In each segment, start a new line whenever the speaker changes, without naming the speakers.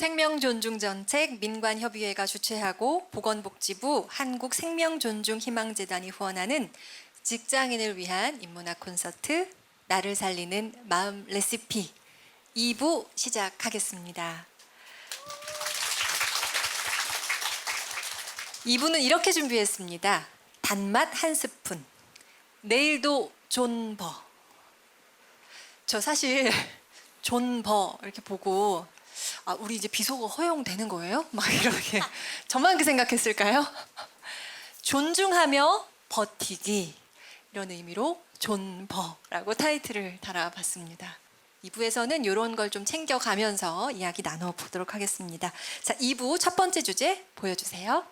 생명존중정책 민관협의회가 주최하고 보건복지부 한국생명존중희망재단이 후원하는 직장인을 위한 인문학 콘서트 나를 살리는 마음 레시피 2부 시작하겠습니다. 2부는 이렇게 준비했습니다. 단맛 한 스푼. 내일도 존버. 저 사실 존버 이렇게 보고 아 우리 이제 비속어 허용되는 거예요? 막 이렇게 저만 그 생각했을까요? 존중하며 버티기 이런 의미로 존버라고 타이틀을 달아봤습니다. 2부에서는 이런 걸 좀 챙겨가면서 이야기 나눠보도록 하겠습니다. 자, 2부 첫 번째 주제 보여주세요.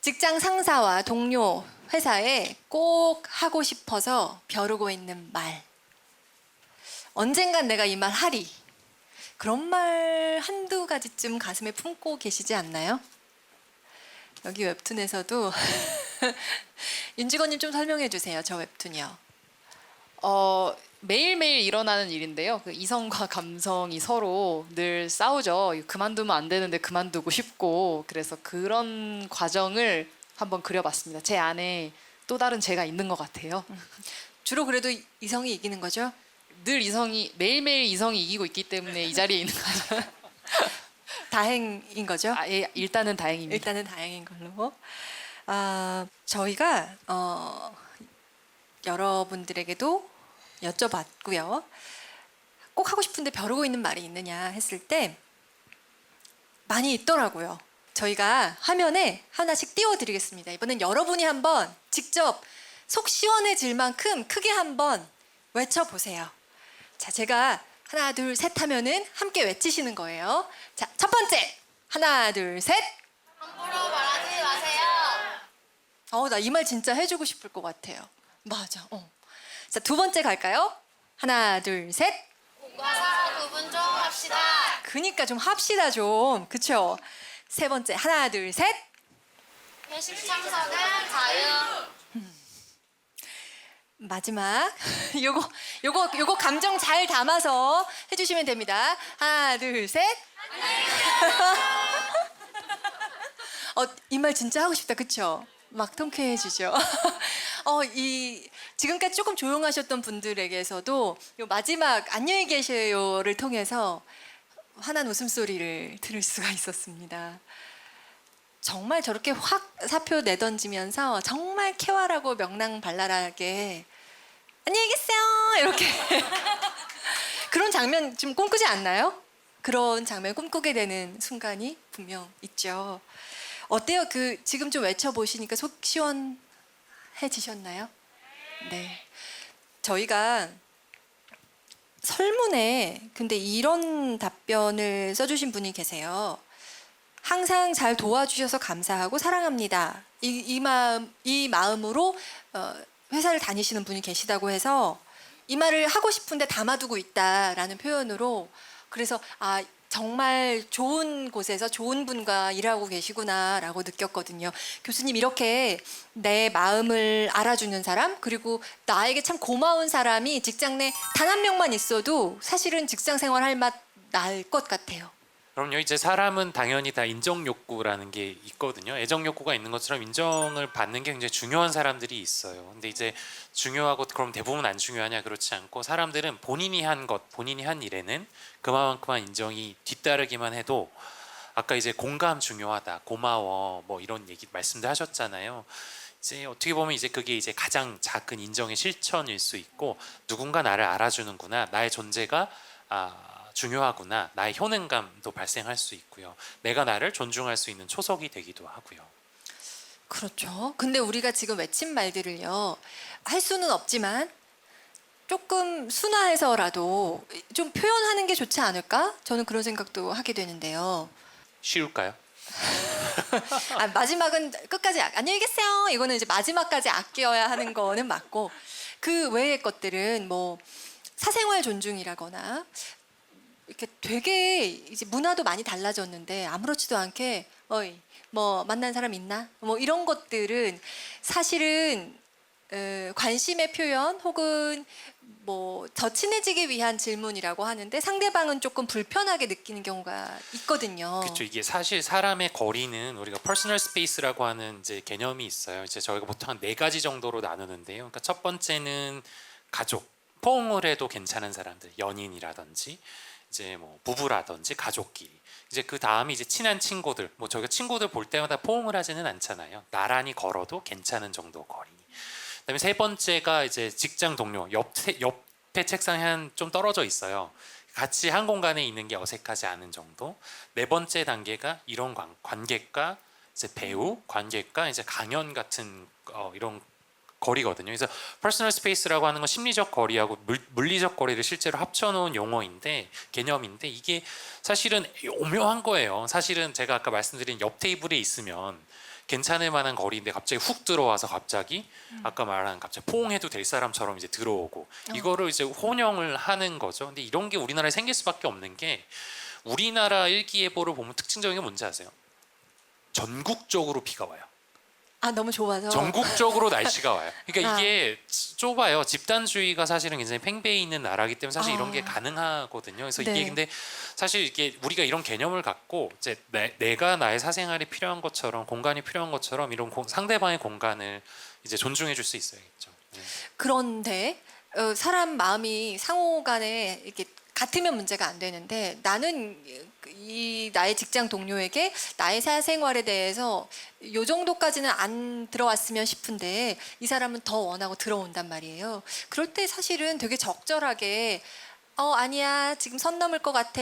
직장 상사와 동료, 회사에 꼭 하고 싶어서 벼르고 있는 말. 언젠간 내가 이 말 하리. 그런 말 한두 가지쯤 가슴에 품고 계시지 않나요? 여기 웹툰에서도 윤직원님 좀 설명해 주세요. 저 웹툰이요.
어, 매일매일 일어나는 일인데요. 그 이성과 감성이 서로 늘 싸우죠. 그만두면 안 되는데 그만두고 싶고 그래서 그런 과정을 한번 그려봤습니다. 제 안에 또 다른 제가 있는 것 같아요.
주로 그래도 이성이 이기는 거죠?
늘 이성이 매일매일 이성이 이기고 있기 때문에 이 자리에 있는 거죠.
다행인 거죠?
아, 예, 일단은 다행입니다.
일단은 다행인 걸로. 아, 저희가 어, 여러분들에게도 여쭤봤고요. 꼭 하고 싶은데 벼르고 있는 말이 있느냐 했을 때 많이 있더라고요. 저희가 화면에 하나씩 띄워드리겠습니다. 이번엔 여러분이 한번 직접 속 시원해질 만큼 크게 한번 외쳐보세요. 자, 제가 하나, 둘, 셋 하면은 함께 외치시는 거예요. 자, 첫 번째. 하나, 둘, 셋.
말하지 마세요.
어, 나 이 말 진짜 해주고 싶을 것 같아요. 맞아. 어. 자, 두 번째 갈까요? 하나, 둘, 셋.
공과 사과 구분 좀 합시다.
그니까 좀 합시다 좀. 그쵸? 세 번째. 하나, 둘, 셋.
회식 참석은 자유.
마지막. 요거, 요거, 요거 감정 잘 담아서 해주시면 됩니다. 하나, 둘, 셋. 어, 이 말 진짜 하고 싶다. 그쵸? 막 통쾌해지죠. 어, 이, 지금까지 조금 조용하셨던 분들에게서도 요 마지막 안녕히 계세요를 통해서 환한 웃음소리를 들을 수가 있었습니다. 정말 저렇게 확 사표 내던지면서 정말 쾌활하고 명랑발랄하게 안녕히 계세요 이렇게 그런 장면 좀 꿈꾸지 않나요? 그런 장면 꿈꾸게 되는 순간이 분명 있죠. 어때요? 그 지금 좀 외쳐 보시니까 속 시원해지셨나요? 네. 저희가 설문에 근데 이런 답변을 써주신 분이 계세요. 항상 잘 도와주셔서 감사하고 사랑합니다. 이, 이 마음 이 마음으로 어, 회사를 다니시는 분이 계시다고 해서 이 말을 하고 싶은데 담아두고 있다라는 표현으로 그래서 아 정말 좋은 곳에서 좋은 분과 일하고 계시구나라고 느꼈거든요. 교수님 이렇게 내 마음을 알아주는 사람 그리고 나에게 참 고마운 사람이 직장 내 단 한 명만 있어도 사실은 직장 생활 할 맛 날 것 같아요.
그럼요. 이제 사람은 당연히 다 인정 욕구라는 게 있거든요. 애정 욕구가 있는 것처럼 인정을 받는 게 굉장히 중요한 사람들이 있어요. 근데 이제 중요하고 그럼 대부분 안 중요하냐 그렇지 않고 사람들은 본인이 한 것, 본인이 한 일에는 그만큼만 인정이 뒤따르기만 해도 아까 이제 공감 중요하다, 고마워, 뭐 이런 얘기 말씀도 하셨잖아요. 이제 어떻게 보면 이제 그게 이제 가장 작은 인정의 실천일 수 있고 누군가 나를 알아주는구나, 나의 존재가 아, 중요하구나, 나의 효능감도 발생할 수 있고요. 내가 나를 존중할 수 있는 초석이 되기도 하고요.
그렇죠. 근데 우리가 지금 외친 말들을요, 할 수는 없지만 조금 순화해서라도 좀 표현하는 게 좋지 않을까? 저는 그런 생각도 하게 되는데요.
쉬울까요?
아, 마지막은 끝까지 아- 안녕히 계세요. 이거는 이제 마지막까지 아껴야 하는 거는 맞고 그 외의 것들은 뭐 사생활 존중이라거나 이렇게 되게 이제 문화도 많이 달라졌는데 아무렇지도 않게 어이 뭐 만난 사람 있나? 뭐 이런 것들은 사실은 에, 관심의 표현 혹은 뭐 더 친해지기 위한 질문이라고 하는데 상대방은 조금 불편하게 느끼는 경우가 있거든요.
그렇죠. 이게 사실 사람의 거리는 우리가 퍼스널 스페이스라고 하는 이제 개념이 있어요. 이제 저희가 보통 한 네 가지 정도로 나누는데요. 그러니까 첫 번째는 가족, 포옹을 해도 괜찮은 사람들, 연인이라든지 이제 뭐 부부라든지 가족끼리. 이제 그 다음이 이제 친한 친구들. 뭐 저희가 친구들 볼 때마다 포옹을 하지는 않잖아요. 나란히 걸어도 괜찮은 정도 거리. 그다음에 세 번째가 이제 직장 동료 옆 옆에 책상에 한 좀 떨어져 있어요. 같이 한 공간에 있는 게 어색하지 않은 정도. 네 번째 단계가 이런 관, 관객과 이제 배우, 관객과 이제 강연 같은 어, 이런 거리거든요. 그래서 퍼스널 스페이스라고 하는 건 심리적 거리하고 물, 물리적 거리를 실제로 합쳐놓은 용어인데 개념인데 이게 사실은 오묘한 거예요. 사실은 제가 아까 말씀드린 옆 테이블에 있으면 괜찮을 만한 거리인데 갑자기 훅 들어와서 갑자기 아까 말한 갑자기 포옹해도 될 사람처럼 이제 들어오고 이거를 이제 혼용을 하는 거죠. 근데 이런 게 우리나라에 생길 수밖에 없는 게 우리나라 일기예보를 보면 특징적인 게 뭔지 아세요? 전국적으로 비가 와요.
아 너무 좋아서
전국적으로 날씨가 와요. 그러니까
아.
이게 좁아요. 집단주의가 사실은 굉장히 팽배해 있는 나라기 때문에 사실 이런 게
아.
가능하거든요. 그래서
네.
이게 근데 사실 이게 우리가 이런 개념을 갖고 이제 내, 내가 나의 사생활이 필요한 것처럼 공간이 필요한 것처럼 이런 공- 상대방의 공간을 이제 존중해 줄 수 있어야겠죠. 네.
그런데 어, 사람 마음이 상호간에 이렇게 같으면 문제가 안 되는데 나는 이 나의 직장 동료에게 나의 사생활에 대해서 요 정도까지는 안 들어왔으면 싶은데 이 사람은 더 원하고 들어온단 말이에요. 그럴 때 사실은 되게 적절하게 어 아니야 지금 선 넘을 것 같아.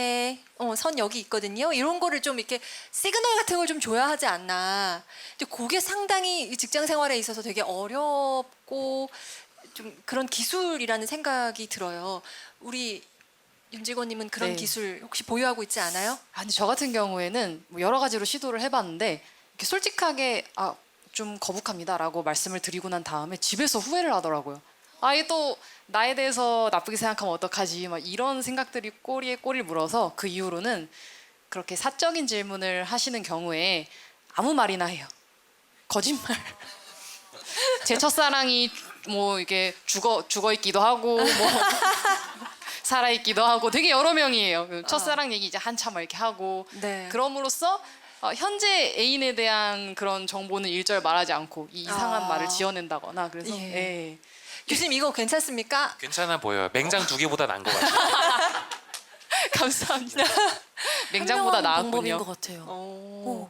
어선 여기 있거든요. 이런 거를 좀 이렇게 시그널 같은 걸 좀 줘야 하지 않나. 근데 그게 상당히 이 직장 생활에 있어서 되게 어렵고 좀 그런 기술이라는 생각이 들어요. 우리 윤직원님은 그런
네.
기술 혹시 보유하고 있지 않아요?
아, 근데 저 같은 경우에는 뭐 여러 가지로 시도를 해봤는데 이렇게 솔직하게 아, 좀 거북합니다라고 말씀을 드리고 난 다음에 집에서 후회를 하더라고요. 아, 이게 또 나에 대해서 나쁘게 생각하면 어떡하지? 막 이런 생각들이 꼬리에 꼬리를 물어서 그 이후로는 그렇게 사적인 질문을 하시는 경우에 아무 말이나 해요. 거짓말. 제 첫사랑이 뭐 이게 죽어 죽어 있기도 하고 뭐 살아 있기도 하고 되게 여러 명이에요. 그 첫사랑 얘기 이제 한참 이렇게 하고
네.
그럼으로써 어, 현재 애인에 대한 그런 정보는 일절 말하지 않고 이 이상한
아.
말을 지어낸다거나 그래서
예.
예.
교수님 이거 괜찮습니까?
괜찮아 보여요. 맹장 두 개보다 나은 것 같아요.
감사합니다.
현명한 방법인
나았군요.
것 같아요.
오.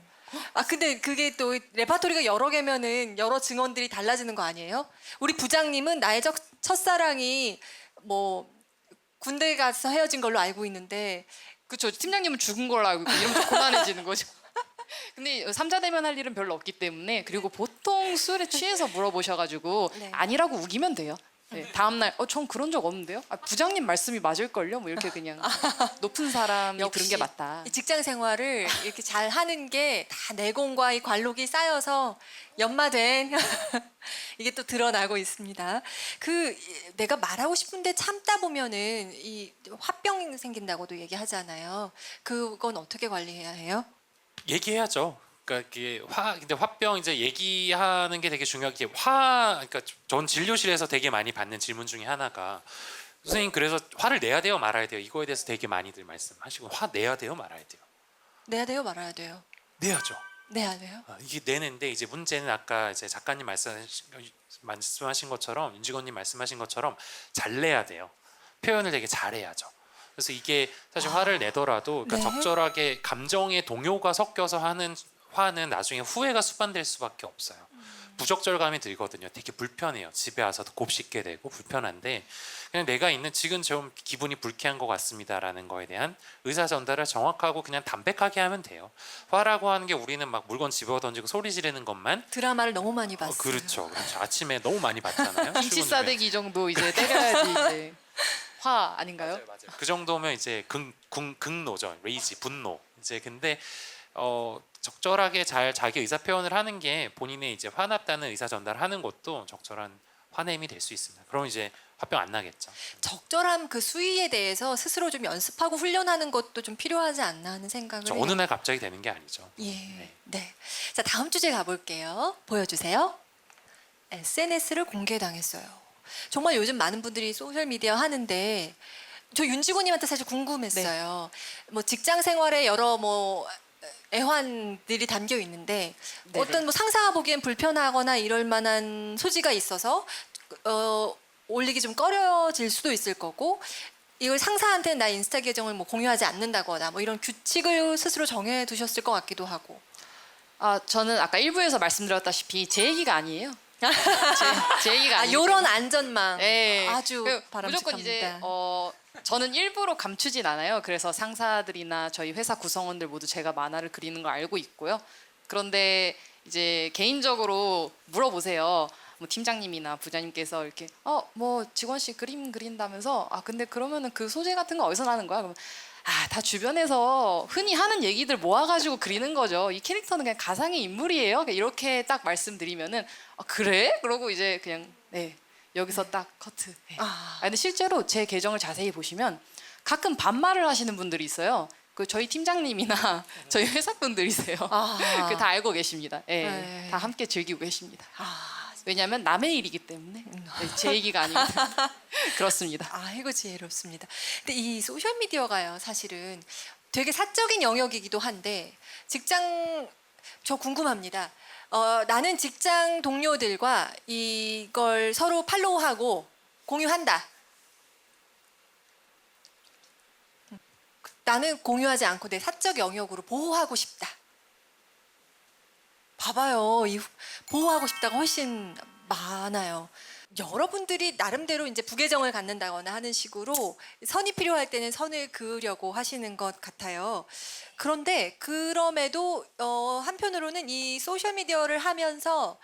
아 근데 그게 또 레파토리가 여러 개면은 여러 증언들이 달라지는 거 아니에요? 우리 부장님은 나의 적- 첫사랑이 뭐 군대 가서 헤어진 걸로 알고 있는데
그렇죠. 팀장님은 죽은 걸로 알고 있고 이러면 좀 고단해지는 거죠. 근데 삼자 대면 할 일은 별로 없기 때문에 그리고 보통 술에 취해서 물어보셔가지고
네.
아니라고 우기면 돼요. 네, 다음 날, 어, 전 그런 적 없는데요. 아, 부장님 말씀이 맞을걸요. 뭐 이렇게 그냥 높은 사람이 그런 게 맞다.
이 직장 생활을 이렇게 잘 하는 게 다 내공과 이 관록이 쌓여서 연마된 이게 또 드러나고 있습니다. 그 이- 내가 말하고 싶은데 참다 보면은 이 화병 생긴다고도 얘기하잖아요. 그건 어떻게 관리해야 해요?
얘기해야죠. 그러니까 이게 화 근데 화병 이제 얘기하는 게 되게 중요하게 화 그러니까 전 진료실에서 되게 많이 받는 질문 중에 하나가 선생님 그래서 화를 내야 돼요 말아야 돼요 이거에 대해서 되게 많이들 말씀하시고 화 내야 돼요 말아야 돼요
내야 돼요, 말아야 돼요?
내야죠.
내야 돼요.
아, 이게 내는데 이제 문제는 아까 이제 작가님 말씀하신, 말씀하신 것처럼 윤직원님 말씀하신 것처럼 잘 내야 돼요. 표현을 되게 잘해야죠. 그래서 이게 사실 화를 내더라도 그러니까
네.
적절하게 감정의 동요가 섞여서 하는 화는 나중에 후회가 수반될 수밖에 없어요. 부적절감이 들거든요. 되게 불편해요. 집에 와서도 곱씹게 되고 불편한데 그냥 내가 있는 지금 좀 기분이 불쾌한 것 같습니다라는 거에 대한 의사 전달을 정확하고 그냥 담백하게 하면 돼요. 화라고 하는 게 우리는 막 물건 집어 던지고 소리 지르는 것만
드라마를 너무 많이
어,
봤어요.
그렇죠, 그렇죠. 아침에 너무 많이 봤잖아요. 출근 후에.
싸대기 정도 이제 때려야지 이제 화 아닌가요?
맞아요, 맞아요. 그 정도면 이제 극, 극, 극노죠. 레이지, 분노. 이제 근데 어, 적절하게 잘 자기 의사 표현을 하는 게 본인의 이제 화났다는 의사 전달을 하는 것도 적절한 화냄이 될 수 있습니다. 그럼 이제 화병 안 나겠죠.
적절한 그 수위에 대해서 스스로 좀 연습하고 훈련하는 것도 좀 필요하지 않나 하는 생각을
저
해요.
어느 날 갑자기 되는 게 아니죠.
예. 네. 자, 다음 주제 가볼게요. 보여주세요. SNS를 공개당했어요. 정말 요즘 많은 분들이 소셜 미디어 하는데 저 윤직원님한테 사실 궁금했어요. 뭐 직장 생활에 여러 뭐 애환들이 담겨 있는데
네네.
어떤 뭐 상사가 보기엔 불편하거나 이럴 만한 소지가 있어서 어, 올리기 좀 꺼려질 수도 있을 거고 이걸 상사한테는 나 인스타 계정을 뭐 공유하지 않는다거나 뭐 이런 규칙을 스스로 정해 두셨을 것 같기도 하고.
아 저는 아까 일부에서 말씀드렸다시피 제 얘기가 아니에요. 제, 제 얘기가
아,
아니에요.
요런 안전망
네.
아주
그
바람직합니다.
무조건 이제 어 저는 일부러 감추진 않아요. 그래서 상사들이나 저희 회사 구성원들 모두 제가 만화를 그리는 걸 알고 있고요. 그런데 이제 개인적으로 물어보세요. 뭐 팀장님이나 부장님께서 이렇게 어 뭐 직원 씨 그림 그린다면서 아 근데 그러면은 그 소재 같은 거 어디서 나는 거야? 그러면 아다 주변에서 흔히 하는 얘기들 모아가지고 그리는 거죠. 이 캐릭터는 그냥 가상의 인물이에요. 이렇게 딱 말씀드리면은 아 그래? 그러고 이제 그냥 네 여기서 딱 커트. 네.
아.
아 근데 실제로 제 계정을 자세히 보시면 가끔 반말을 하시는 분들이 있어요. 그 저희 팀장님이나 저희 회사 분들이세요.
아.
그다 알고 계십니다. 예,
네.
다 함께 즐기고 계십니다.
아,
왜냐하면 남의 일이기 때문에 네, 제 얘기가 아니거든요. 그렇습니다.
아이고 지혜롭습니다. 근데 이 소셜 미디어가요, 사실은 되게 사적인 영역이기도 한데 직장 저 궁금합니다. 어, 나는 직장 동료들과 이걸 서로 팔로우하고 공유한다. 나는 공유하지 않고 내 사적 영역으로 보호하고 싶다. 봐봐요. 이 후- 보호하고 싶다가 훨씬 많아요. 여러분들이 나름대로 이제 부계정을 갖는다거나 하는 식으로 선이 필요할 때는 선을 그으려고 하시는 것 같아요. 그런데 그럼에도 어, 한편으로는 이 소셜 미디어를 하면서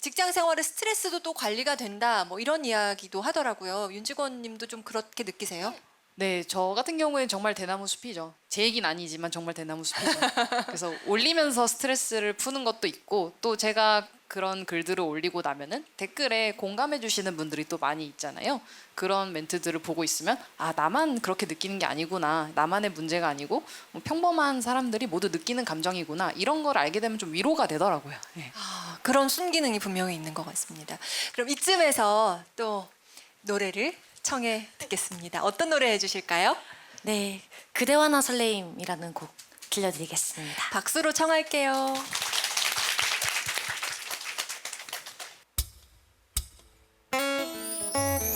직장 생활의 스트레스도 또 관리가 된다. 뭐 이런 이야기도 하더라고요. 윤직원 님도 좀 그렇게 느끼세요?
네, 저 같은 경우에는 정말 대나무 숲이죠. 제 얘기는 아니지만 정말 대나무 숲이죠. 그래서 올리면서 스트레스를 푸는 것도 있고 또 제가 그런 글들을 올리고 나면은 댓글에 공감해 주시는 분들이 또 많이 있잖아요. 그런 멘트들을 보고 있으면 아 나만 그렇게 느끼는 게 아니구나. 나만의 문제가 아니고 뭐 평범한 사람들이 모두 느끼는 감정이구나. 이런 걸 알게 되면 좀 위로가 되더라고요. 네.
아, 그런 순기능이 분명히 있는 것 같습니다. 그럼 이쯤에서 또 노래를 청해 듣겠습니다. 어떤 노래 해주실까요?
네, 그대와 나 설레임이라는 곡 들려드리겠습니다.
박수로 청할게요.
나